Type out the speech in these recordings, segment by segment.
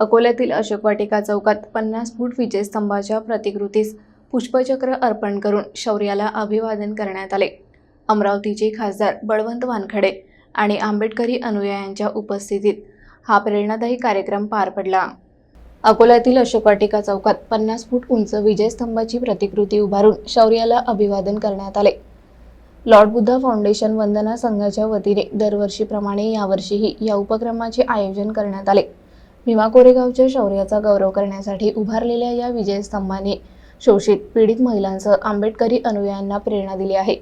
अकोल्यातील अशोक वाटिका चौकात पन्नास फूट विजयस्तंभाच्या प्रतिकृतीस पुष्पचक्र अर्पण करून शौर्याला अभिवादन करण्यात आले. अमरावतीचे खासदार बळवंत वानखडे आणि आंबेडकरी अनुयायांच्या उपस्थितीत हा प्रेरणादायी कार्यक्रम पार पडला. अकोल्यातील अशोक वाटिका चौकात पन्नास फूट उंच विजयस्तंभाची प्रतिकृती उभारून शौर्याला अभिवादन करण्यात आले. लॉर्ड बुद्धा फाउंडेशन वंदना संघाच्या वतीने दरवर्षीप्रमाणे यावर्षीही या उपक्रमाचे आयोजन करण्यात आले. भीमा कोरेगावच्या शौर्याचा गौरव करण्यासाठी उभारलेल्या या विजयस्तंभाने शोषित पीडित महिलांसह आंबेडकरी अनुयायांना प्रेरणा दिली आहे.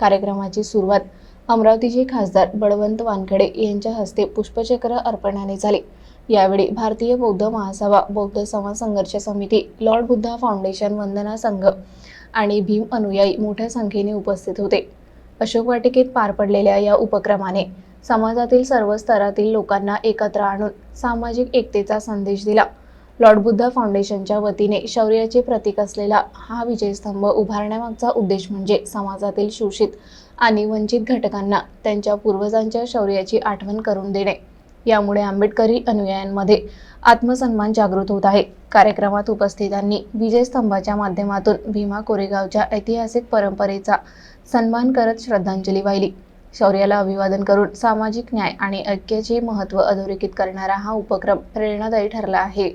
कार्यक्रमाची सुरुवात अमरावतीचे खासदार बळवंत वानखडे यांच्या हस्ते पुष्पचक्र अर्पणाने झाली. यावेळी भारतीय बौद्ध महासभा बौद्ध समाज संघर्ष समिती लॉर्ड बुद्धा फाउंडेशन वंदना संघ आणि भीम अनुयायी मोठ्या संख्येने उपस्थित होते. अशोक वाटिकेत पार पडलेल्या या उपक्रमाने समाजातील सर्व स्तरातील लोकांना एकत्र आणून सामाजिक एकतेचा संदेश दिला. लॉर्ड बुद्ध फाउंडेशनच्या वतीने शौर्याचे प्रतीक असलेला हा विजयस्तंभ उभारण्यामागचा उद्देश म्हणजे समाजातील शोषित आणि वंचित घटकांना त्यांच्या पूर्वजांच्या शौर्याची आठवण करून देणे. यामुळे आंबेडकरी अनुयायांमध्ये आत्मसन्मान जागृत होत आहे. कार्यक्रमात उपस्थितांनी विजयस्तंभाच्या माध्यमातून भीमा कोरेगावच्या ऐतिहासिक परंपरेचा सन्मान करत श्रद्धांजली वाहिली. शौर्याला अभिवादन करून सामाजिक न्याय आणि ऐक्याचे महत्त्व अधोरेखित करणारा हा उपक्रम प्रेरणादायी ठरला आहे.